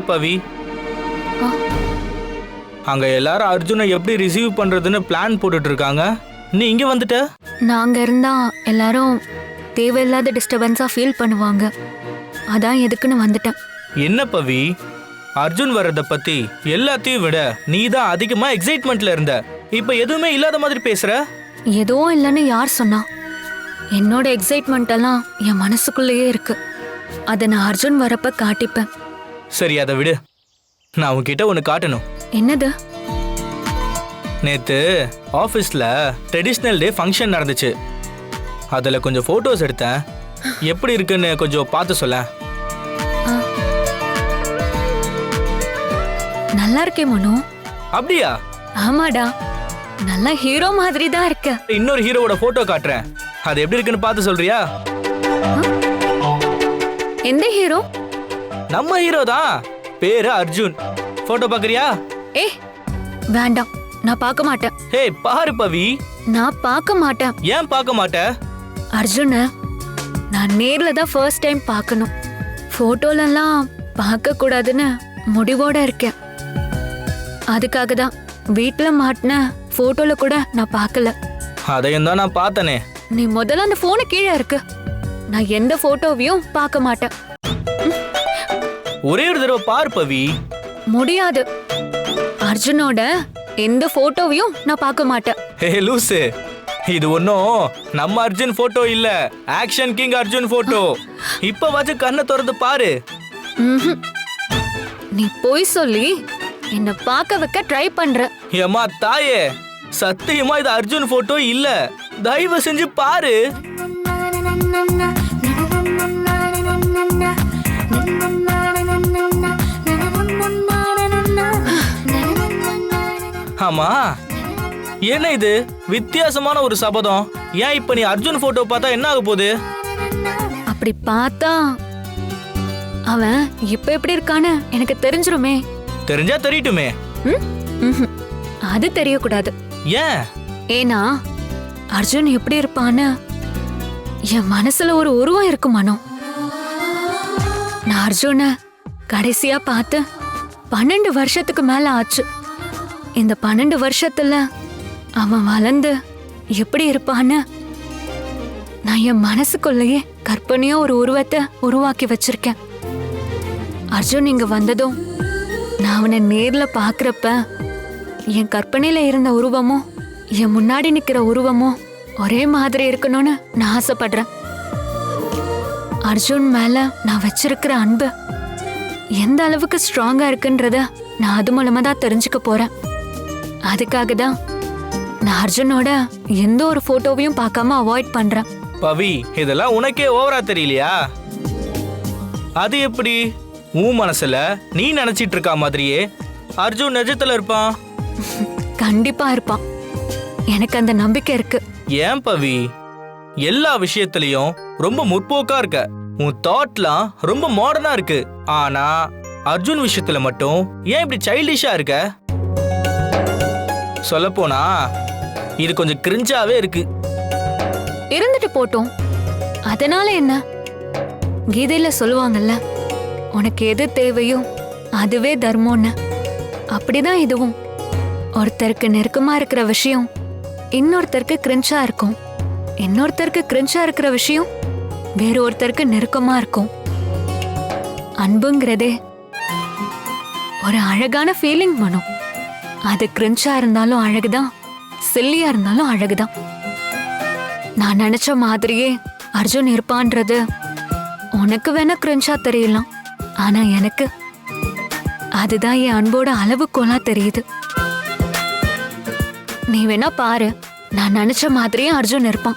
Hi பவி. அங்க எல்லாரும் அர்ஜுனை எப்படி ரிசீவ் பண்றதுன்னு பிளான் போட்டுட்டு இருக்காங்க நீ இங்க வந்துட்ட. நாங்க இருந்தா எல்லாரும் தேவையில்லாத டிஸ்டர்பன்ஸா ஃபீல் பண்ணுவாங்க. அதான் எதுக்குன்னு வந்துட்டேன். என்ன பவி அர்ஜுன் வர்றத பத்தி எல்லாத்தையும் விட நீ தான் அதிகமா எக்ஸைட்மெண்ட்ல இருந்த. இப்ப எதுவுமே இல்லாத மாதிரி பேசுற? எதுவும் இல்லைன்னு யார் சொன்னா? என்னோட எக்ஸைட்மெண்ட் எல்லாம் என் மனசுக்குள்ளேயே இருக்கு. அதை நான் அர்ஜுன் வரப்ப காட்டிப்பேன். சரி அதை விடு. நான் உன்கிட்ட ஒன்று காட்டணும். என்னது? நேத்து ஆஃபீஸில் ட்ரெடிஷ்னல் டே ஃபங்க்ஷன் நடந்துச்சு. அதில் கொஞ்சம் ஃபோட்டோஸ் எடுத்தேன். எப்படி இருக்குன்னு கொஞ்சம் பார்த்து சொல்ல. நல்லா இருக்கே மனோ. அப்படியா? ஆமாடா. நல்லா ஹீரோ மாதிரி தான் இருக்க. இன்னொரு ஹீரோவோட ஃபோட்டோ காட்டுறேன். அது எப்படி இருக்குன்னு பார்த்து சொல்றியா? எந்த ஹீரோ நம்ம ஹீரோ தான். பேரு அர்ஜுன். ஃபோட்டோ பார்க்குறியா ஏ வேண்டாம். நான் பார்க்க மாட்டேன். ஹே பாரு பவி. நான் பார்க்க மாட்டேன். ஏன் பார்க்க மாட்ட? அர்ஜுன நான் நேர்ல தான் ஃபர்ஸ்ட் டைம் பார்க்கணும். போட்டோலலாம் பார்க்க கூடாதுன்னு முடிவோட இருக்கேன். அதுக்காக தான் வீட்ல மாட்டின போட்டோல கூட நான் பார்க்கல. அதையும் தான் நான் பார்த்தனே. நீ முதல்ல அந்த போனு கீழே இருக்கு நான் எந்த போட்டோவையும் பார்க்க மாட்டேன். ஒரே ஒரு தடவை பாரு பவி. முடியாது. அர்ஜுனோட எந்த போட்டோவையும் நான் பார்க்க மாட்டேன். ஹே லூசு. இது ஒன்றும் நம்ம அர்ஜுன் போட்டோ இல்ல. Action king Arjun photo. இப்ப வச்சு கண்ணை திறந்து பாரு. நீ பொய் சொல்லி என்ன பார்க்க வைக்க ட்ரை பண்ற. ஏம்மா தாயே. சத்தியமா இது அர்ஜுன் போட்டோ இல்ல. தயவு செஞ்சு பாரு. ஆமா. என்ன இது? வித்தியாசமான ஒரு சபதம். ஏன் இப்ப நீ அர்ஜுன் போட்டோ பார்த்தா என்ன ஆக போகுது? அப்படி பார்த்தா அவன் இப்ப எப்படி இருக்கான்னு எனக்கு தெரிஞ்சிருமே. தெரிஞ்சா தெரியட்டுமே. அது தெரியக்கூடாது. ஏன்? ஏன்னா அர்ஜுன் எப்படி இருப்பான்னு என் மனசுல ஒரு உருவம் இருக்கு மனோ. நான் அர்ஜுன கடைசியா பார்த்து பன்னெண்டு வருஷத்துக்கு மேல ஆச்சு. இந்த பன்னெண்டு வருஷத்துல அவன் வளர்ந்து எப்படி இருப்பான்னு நான் என் மனசுக்குள்ளேயே கற்பனையா ஒரு உருவத்தை உருவாக்கி வச்சிருக்கேன். அர்ஜுன் இங்க வந்ததும் நான் அவனை நேர்ல பாக்குறப்ப என் கற்பனையில இருந்த உருவமும் என் முன்னாடி நிக்கிற உருவமும் ஒரே மாதிரி இருக்கணும்னு நான் ஆசைப்படுறேன். அர்ஜுன் மேல நான் வச்சிருக்கிற அன்பு எந்த அளவுக்கு ஸ்ட்ராங்கா இருக்குன்றத நான் அது மூலமா தான் தெரிஞ்சுக்க போறேன். அதுக்காக தான் நான் அர்ஜுனோட எந்த ஒரு போட்டோவையும் பார்க்காம அவாய்ட் பண்றேன். பவி இதெல்லாம் உனக்கே ஓவரா தெரியலையா? அது எப்படி? உன் மனசுல நீ நினைச்சிட்டு இருக்க மாதிரியே? அர்ஜுன் நிஜத்துல இருப்பான். கண்டிப்பா இருப்பான். எனக்கு அந்த நம்பிக்கை இருக்கு. ஏன் பவி? எல்லா விஷயத்திலையும் ரொம்ப முற்போக்கா இருக்க. உன் தாட்லாம் ரொம்ப மாடர்னா இருக்கு. ஆனா அர்ஜுன் விஷயத்துல மட்டும் ஏன் இப்படி சைல்டிஷா இருக்க? சொல்லப்போனா இது கொஞ்சம் கிரிஞ்சாவே இருக்கு. இருந்துட்டு போட்டோம். அதனால என்ன? கீதையில சொல்லுவாங்கல்ல உனக்கு எது தேவையோ அதுவே தர்மம்னு. அப்படிதான் இதுவும். ஒருத்தருக்கு நெருக்கமா இருக்கிற விஷயம் இன்னொருத்தருக்கு கிரிஞ்சா இருக்கும். இன்னொருத்தருக்கு கிரிஞ்சா இருக்கிற விஷயம் வேற ஒருத்தருக்கு நெருக்கமா இருக்கும். அன்புங்கிறதே ஒரு அழகான ஃபீலிங் மனம் அது கிரிஞ்சா இருந்தாலும் அழகுதான். சில்லியா இருந்தாலும் அழகுதான். நான் நினைச்ச மாதிரியே அர்ஜுன் இருப்பான்றது உனக்கு வேணா கிரிஞ்சா தெரியலாம். ஆனா எனக்கு அதுதான் என் அன்போட அளவுக்கோலா தெரியுது. நீ வேணா பாரு. நான் நினைச்ச மாதிரியே அர்ஜுன் இருப்பான்.